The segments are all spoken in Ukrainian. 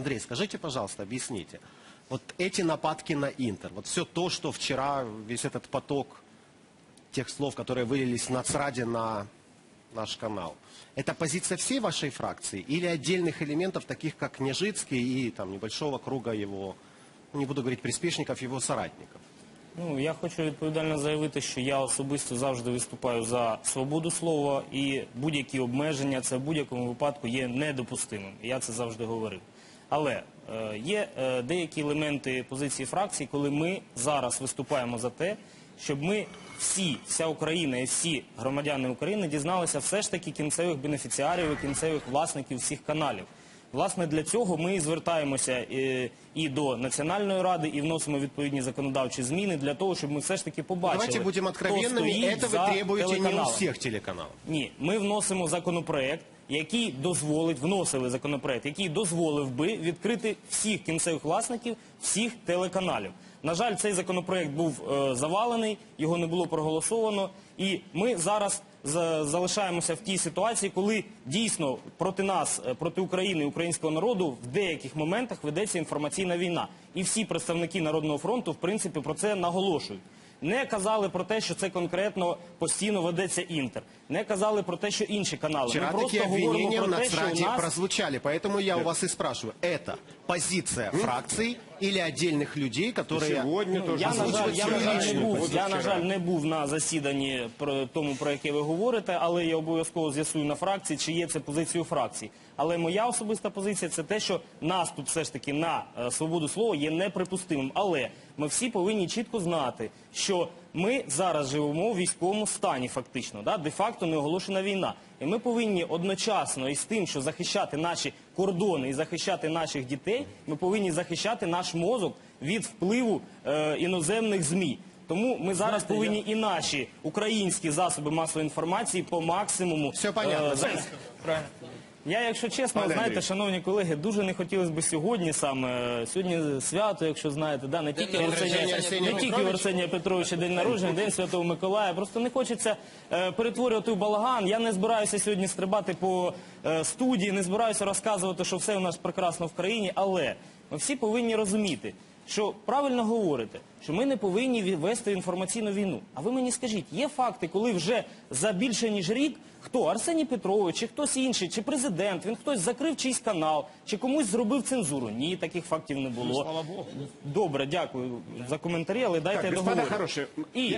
Андрей, скажите, пожалуйста, объясните. Вот эти нападки на Интер, вот все то, что вчера, весь этот поток тех слов, которые вылились на ЦРАДе на наш канал, это позиция всей вашей фракции или отдельных элементов, таких как Нежицкий и там, небольшого круга его, ну, не буду говорить приспешников, его соратников? Ну, я хочу відповідально заявити, що я особисто завжди виступаю за свободу слова і будь-які обмеження це в будь-якому випадку є недопустимим. Я це завжди говорив. Але е, є е, деякі елементи позиції фракції, коли ми зараз виступаємо за те, щоб ми всі, вся Україна і всі громадяни України дізналися все ж таки кінцевих бенефіціарів і кінцевих власників всіх каналів. Власне, для цього ми і звертаємося е, і до Національної ради, і вносимо відповідні законодавчі зміни для того, щоб ми все ж таки побачили, Давайте будем хто откровенными, стоїть это за вы требуете не у телеканалом. всех телеканалов. Ні, ми вносимо законопроект, який дозволить, вносили законопроект, який дозволив би відкрити всіх кінцевих власників всіх телеканалів. На жаль, цей законопроект був е, завалений, його не було проголосовано, і ми зараз за- залишаємося в тій ситуації, коли дійсно проти нас, е, проти України українського народу в деяких моментах ведеться інформаційна війна. І всі представники Народного фронту, в принципі, про це наголошують. Не казали про те, що це конкретно постійно ведеться інтер. Не казали про те, що інші канали. Вчера Ми такие просто говоримо обвинения про в те, що у Нацраде нас прозвучали, поэтому я у вас и спрашиваю, это позиция фракции или отдельных людей, которые... Сегодня Ну, тоже я, на жаль, озвучивать я, на жаль, не вчера. був, Вот я, на вчера. жаль, не був на засіданні про тому, про яке ви говорите, але я обов'язково з'ясую на фракції, чи є це позицією фракції. Але моя особиста позиція це те, що нас тут все ж таки на е, свободу слова є неприпустимим. Але ми всі повинні чітко знати, що ми зараз живемо у військовому стані, фактично, да? де-факто не оголошена війна. І ми повинні одночасно із тим, що захищати наші кордони і захищати наших дітей, ми повинні захищати наш мозок від впливу е, іноземних ЗМІ. Тому ми зараз повинні і наші українські засоби масової інформації по максимуму. Все понятно. е, за- Правильно. Я, якщо чесно, Пане знаєте, Андрій. шановні колеги, дуже не хотілося б сьогодні саме сьогодні свято, якщо знаєте, да, не тільки в народження Арсенія, Арсенія не тільки в Петровича. Арсенія Петровича день народження, день Святого Миколая. Просто не хочеться е, перетворювати в балаган. Я не збираюся сьогодні стрибати по е, студії, не збираюся розказувати, що все у нас прекрасно в країні, але ми всі повинні розуміти. Що правильно говорите, що ми не повинні вести інформаційну війну. А ви мені скажіть, є факти, коли вже за більше ніж рік хто Арсеній Петрович, чи хтось інший, чи президент, він хтось закрив чийсь канал, чи комусь зробив цензуру? Ні, таких фактів не було. слава Богу. Добре, дякую за коментарі, але дайте Так, я договорю. хороші, І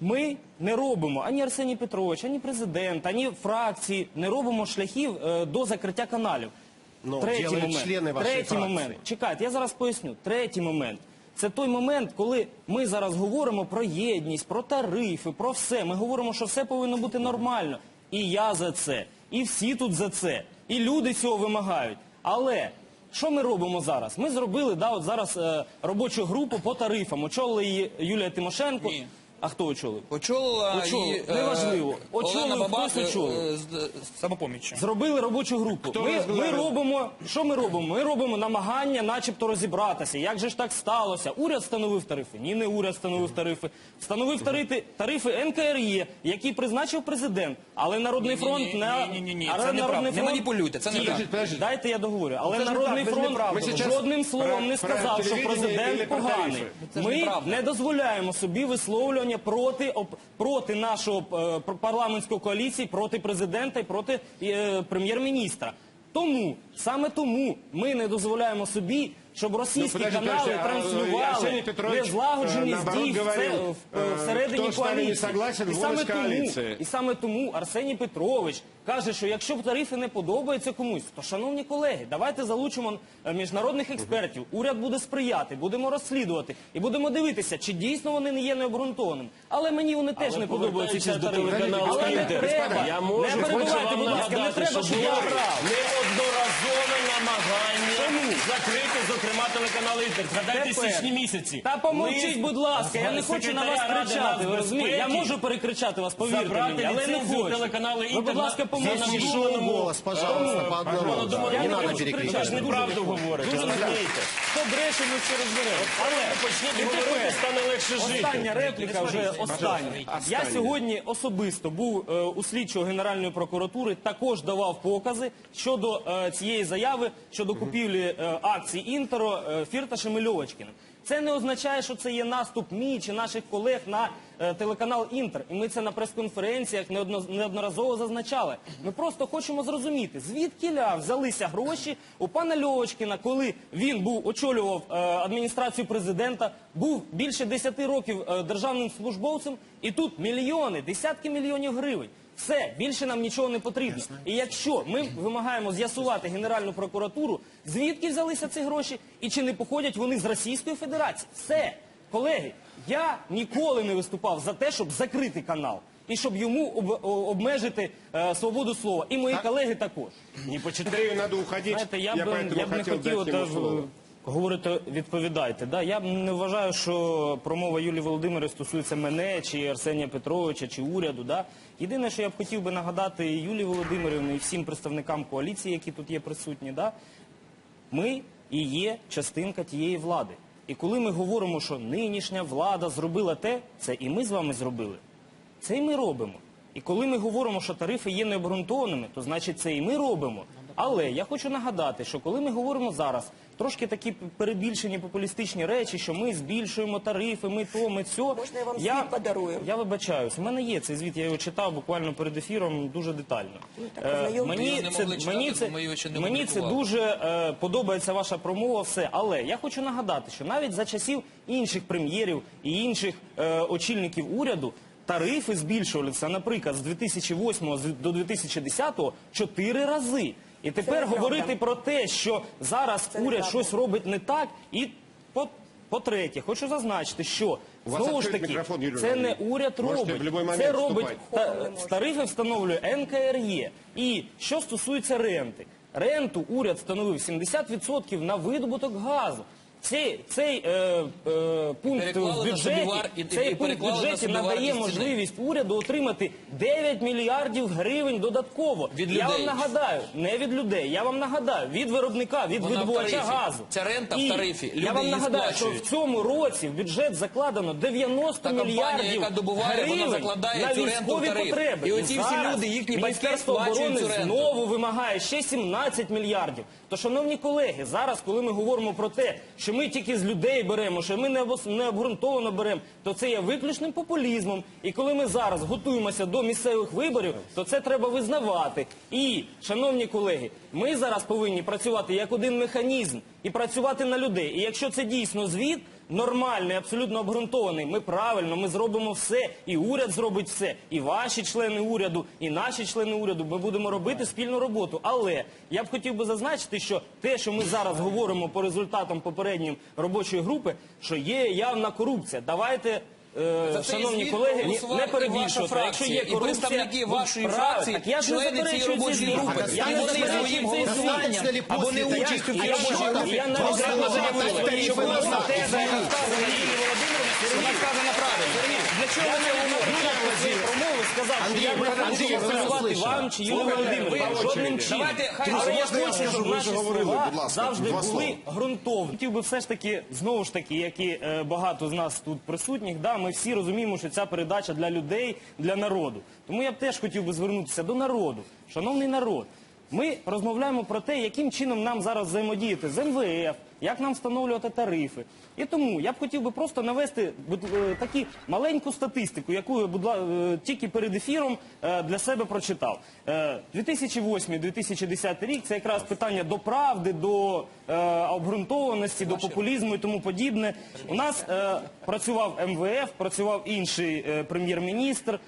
ми не робимо ані Арсеній Петрович, ані президент, ані фракції, не робимо шляхів е, до закриття каналів. Ну, третій момент. члени вашої третій фракції. момент. Чекайте, я зараз поясню. Третій момент. Це той момент, коли ми зараз говоримо про єдність, про тарифи, про все. Ми говоримо, що все повинно бути нормально. І я за це, і всі тут за це, і люди цього вимагають. Але що ми робимо зараз? Ми зробили да, от зараз е, робочу групу по тарифам. Очолила її Юлія Тимошенко. Ні. А хто очолив? Очолила Очолив. її, е, Неважливо. Очолив Олена Бабак хтось очолив. е, з з самопоміччю. Зробили робочу групу. Ми, ми робимо, що ми робимо? Ми робимо намагання, начебто, розібратися. Як же ж так сталося? Уряд встановив тарифи. Ні, не уряд встановив тарифи. Встановив тарифи, тарифи НКРЄ, які призначив президент. Але Народний Ні-ні-ні, фронт не ні-ні-ні, але це неправда. Народний Не фронт... маніпулюйте, це Ні. Подождіть, Дайте я договорю. Але це ж Народний так, це ж фронт неправда. Ми жодним словом не про- сказав, що телевидение президент про поганий. тарифи. Це ж Ми неправда. не дозволяємо собі висловлювання проти проти нашого е, парламентської коаліції, проти президента і проти е, прем'єр-міністра. Тому саме тому ми не дозволяємо собі, щоб російські Ну, канали транслювали незлагодженість е, дій в- е, всередині коаліції. і, саме тому, і саме тому Арсеній Петрович каже, що якщо тарифи не подобаються комусь, то шановні колеги, давайте залучимо е, міжнародних експертів. Уряд буде сприяти, будемо розслідувати і будемо дивитися, чи дійсно вони не є необґрунтованими. Але мені вони теж не подобаються ці тарифи. Але не треба. Я можу не вам будь ласка, не треба, щоб я було грав. неодноразове намагання Чому? закрити за зокрема телеканал Інтер. Згадайте Тепер. січні місяці. Та помовчіть, Лист будь ласка, я не хочу на вас секретаря Ради кричати. Ви розумієте? Я нацбезпеки можу перекричати вас, повірте забрати мені, але не ліцензію хочу. телеканалу Ви, «Інтер» будь ласка, помовчіть. зафіксованому голос, пожалуйста, по одному. да. Я Не не надо хочу кричати, Дуже неправду не хочу. говорите, Дуже не розумієте? Хто бреше, ми все розберемо. Але Почніть і говорити, тепер стане легше жити. Остання репліка вже остання. Я сьогодні особисто був е, у слідчого Генеральної прокуратури, також давав покази щодо е, цієї заяви, щодо купівлі е, акцій Інтеро Фірташем і Льовочкіним. Це не означає, що це є наступ мій чи наших колег на е, телеканал Інтер. І ми це на прес-конференціях неодно- неодноразово зазначали. Ми просто хочемо зрозуміти, звідки взялися гроші у пана Льовочкіна, коли він очолював е, адміністрацію президента, був більше 10 років е, державним службовцем, і тут мільйони, десятки мільйонів гривень. Все, більше нам нічого не потрібно. І якщо ми вимагаємо з'ясувати Генеральну прокуратуру, звідки взялися ці гроші і чи не походять вони з Російської Федерації? Все, колеги, я ніколи не виступав за те, щоб закрити канал і щоб йому об- обмежити е, свободу слова. І мої колеги також. Не. Андрею надо уходить. Знаєте, я, я б, я б не хотел хотів е, говорити відповідайте. Да? Я не вважаю, що промова Юлії Володимирівни стосується мене, чи Арсенія Петровича, чи уряду. Да? Єдине, що я б хотів би нагадати Юлії Володимирівні, і всім представникам коаліції, які тут є присутні, да? ми і є частинка тієї влади. І коли ми говоримо, що нинішня влада зробила те, це і ми з вами зробили. Це і ми робимо. І коли ми говоримо, що тарифи є необґрунтованими, то значить це і ми робимо. Але я хочу нагадати, що коли ми говоримо зараз трошки такі перебільшені популістичні речі, що ми збільшуємо тарифи, ми то, ми цьо. Можна я вам звіт подарую? Я вибачаюсь. У мене є цей звіт, я його читав буквально перед ефіром дуже детально. так, Е, мені це, читати, мені це, мені це дуже е, подобається ваша промова, все. Але я хочу нагадати, що навіть за часів інших прем'єрів і інших е, очільників уряду тарифи збільшувалися, наприклад, з 2008 до 2010 чотири рази. І тепер говорити про те, що зараз Це уряд щось робить не так, і по. По-третє, хочу зазначити, що знову ж таки це не уряд робить, це робить та, тарифи встановлює НКРЄ. І що стосується ренти, ренту уряд встановив 70% на видобуток газу. Цей, цей е, е, пункт Переклали в на бюджеті, собівар- і- і цей пункт в переклали на бюджеті надає ціни. можливість уряду отримати 9 мільярдів гривень додатково. Від Я вам нагадаю, не від людей, я вам нагадаю, від виробника, від Вона в видобувача тарифі. газу. Ця рента в І тарифі. Люди я вам її нагадаю, що в сплачують. цьому році в бюджет закладено 90 Та компанія, мільярдів яка добуває, вона гривень закладає на цю ренту в військові тариф. потреби. І оці всі зараз люди, їхні батьки Міністерство сплачують оборони цю ренту. знову вимагає ще 17 мільярдів. То, шановні колеги, зараз, коли ми говоримо про те, що ми тільки з людей беремо, що ми не обґрунтовано беремо, то це є виключним популізмом. І коли ми зараз готуємося до місцевих виборів, то це треба визнавати. І, шановні колеги, ми зараз повинні працювати як один механізм і працювати на людей. І якщо це дійсно звіт, нормальний, абсолютно обґрунтований. Ми правильно, ми зробимо все, і уряд зробить все, і ваші члени уряду, і наші члени уряду. Ми будемо робити спільну роботу. Але я б хотів би зазначити, що те, що ми зараз говоримо по результатам попередньої робочої групи, що є явна корупція. Давайте. Е, Шановні колеги, не і перебільшувати. Якщо є і корупція, представники ну, вашої фракції, так я ж не члени цієї заперечую робочої групи. Я І не вони заперечую своїм голосуванням або не участю в цій Я- робочій я- групі. Я не Просто заявили, що ви слова. можна Те, те, що сказано Володимирівні, Вона сказана правильно. Для чого ви не говорите? своєї промови сказав, що я не хочу ви вам чи Юлії Володимирівні. Жодним чином. Давайте, хай Але я хочу, щоб наші слова завжди були ґрунтовні. Хотів би все ж таки, знову ж таки, як і е, багато з нас тут присутніх, да, ми всі розуміємо, що ця передача для людей, для народу. Тому я б теж хотів би звернутися до народу. Шановний народ, ми розмовляємо про те, яким чином нам зараз взаємодіяти з МВФ, як нам встановлювати тарифи. І тому я б хотів би просто навести е, таку маленьку статистику, яку я е, тільки перед ефіром е, для себе прочитав. Е, 2008-2010 рік це якраз питання до правди, до обґрунтованості, до популізму і тому подібне. У нас працював МВФ, працював інший прем'єр-міністр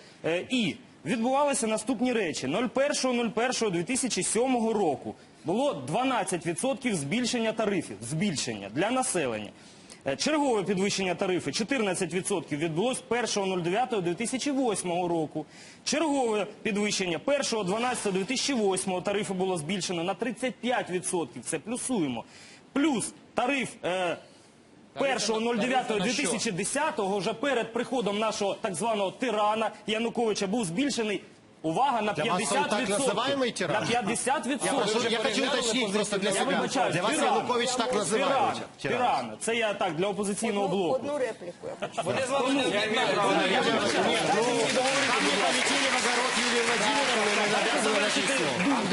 і відбувалися наступні речі. 01.01.2007 року було 12% збільшення тарифів, збільшення для населення. Е, Чергове підвищення тарифи 14% відбулось 1.09.2008 року. Чергове підвищення 1.12.2008 тарифи було збільшено на 35%. Це плюсуємо. плюс тариф е, 1.09.2010 вже перед приходом нашого так званого тирана Януковича був збільшений. Увага на 50%. Для вас он так называемый тиран? На 50%. Я, прошу- я хочу уточнить просто для Я себя. вибачаюсь, Для вас тиран. Янукович так Тиран, называемый тиран. тиран. Це я так для опозиційного Одну, блоку. одну репліку я хочу. Вони з вами не об'єднали. Там не полетели в огород Юлии Владимировны и навязывали на число.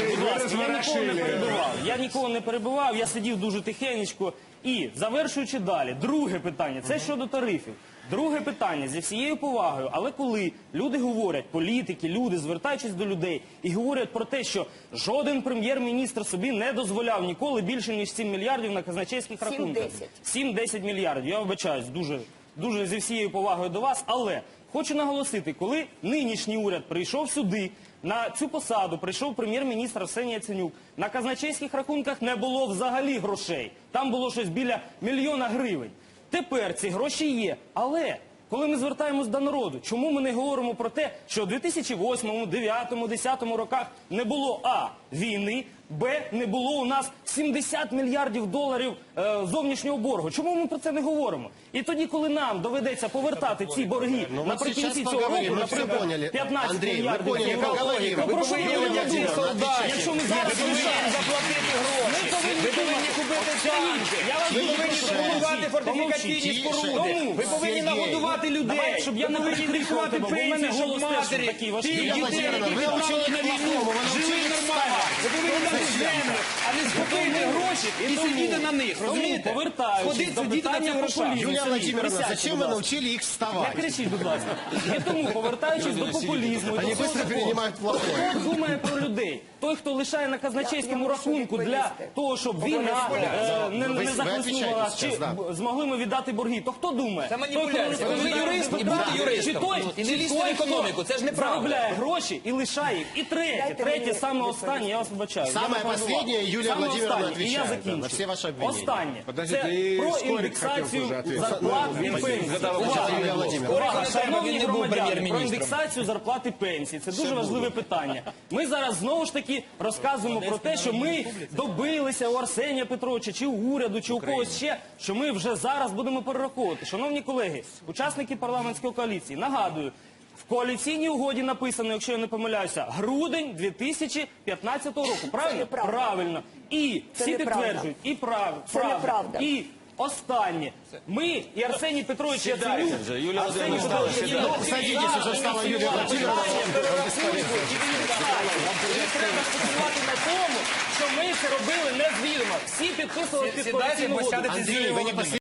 Будь ласка, я нікого не перебивав. Я нікого не перебивав, я сидів дуже тихенечко. І завершуючи далі, друге питання це щодо тарифів. Друге питання зі всією повагою, але коли люди говорять, політики, люди, звертаючись до людей, і говорять про те, що жоден прем'єр-міністр собі не дозволяв ніколи більше ніж 7 мільярдів на казначейських рахунках. 7-10. 7-10 мільярдів. Я вибачаюсь дуже, дуже зі всією повагою до вас, але хочу наголосити, коли нинішній уряд прийшов сюди. На цю посаду прийшов прем'єр-міністр Арсеній Яценюк. На казначейських рахунках не було взагалі грошей. Там було щось біля мільйона гривень. Тепер ці гроші є. Але коли ми звертаємось до народу, чому ми не говоримо про те, що у 2008, 2009, 2010 роках не було а війни, б не було у нас 70 мільярдів доларів е, зовнішнього боргу. Чому ми про це не говоримо? І тоді, коли нам доведеться повертати ці борги Ну, вот наприкінці сейчас цього поговорим, року, мы все наприклад, поняли. 15 Андрей, мы мільярдів поняли, євро, как говорим. то Вы про що повинні ми одягти говоримо? солдатів. Якщо ми Ви зараз повинні лишаємо заплатити гроші. Ви повинні купити танки. Я вас Ви дуже повинні прошу, побудувати помовчіть, фортифікаційні помовчіть. споруди. Тому, Ви повинні Сергій, нагодувати людей. давай, щоб я не Ви повинні перекрикував відрахувати тебе, бо в мене пенсії, щоб голос теж матері, такий важкий. ті Юлія дітей, Владимировна, які ви відправили навчили на їх війну, плохому, ви жили навчили нормально. Ви повинні землю, а не скупити гроші і сидіти на них. Розумієте? повертаючись до питання популізму. Юлия Владимировна, зачем вы ласка. научили их Не кричіть, будь ласка. І тому, повертаючись до популізму, і до. Хто думає про людей? Той, хто лишає на казначейському рахунку для того, щоб війна е, не, Ви- не захлеснула чи змогли ми віддати борги, то хто думає? Це маніпуляція. Ви юрист і будьте юристом. Чи той, І не чи лізьте той, хто економіку, це ж неправда. Заробляє гроші і лишає їх. І третє, третє, саме останнє, я вас вибачаю. Самое последнее назвав. Саме Владимировна останнє, і я отвечает, да, закінчу. на все ваши обвинения. Останнє. Подождите, Це про Скорик індексацію зарплат і пенсій. Увага. Юлія Владимировна. Увага, Скорик шановні він не був громадяни, про прем'єр-міністром. індексацію зарплати пенсій. Це дуже важливе питання. Ми зараз знову ж таки розказуємо про те, що ми добилися у Арсенія Петровича, чи у уряду, чи у когось ще, що ми вже зараз будемо перераховувати. Шановні колеги, учасники парламентської коаліції, нагадую. В коаліційній угоді написано, якщо я не помиляюся, грудень 2015 року. Правильно? неправда. Правильно. І Це всі неправда. підтверджують, і прав, Це правда. неправда. І останнє. Ми і Арсеній Петрович Яценюк. Юлія Арсеній Володимирівна, Петрович Яценюк. Ну, садитесь, уже стала Юлия Владимировна. І треба сподівати на тому, що ми це робили не звідомо. Всі підписували під Сідайте, коаліційну бо угоду. сядете з Юлією Володимирівною.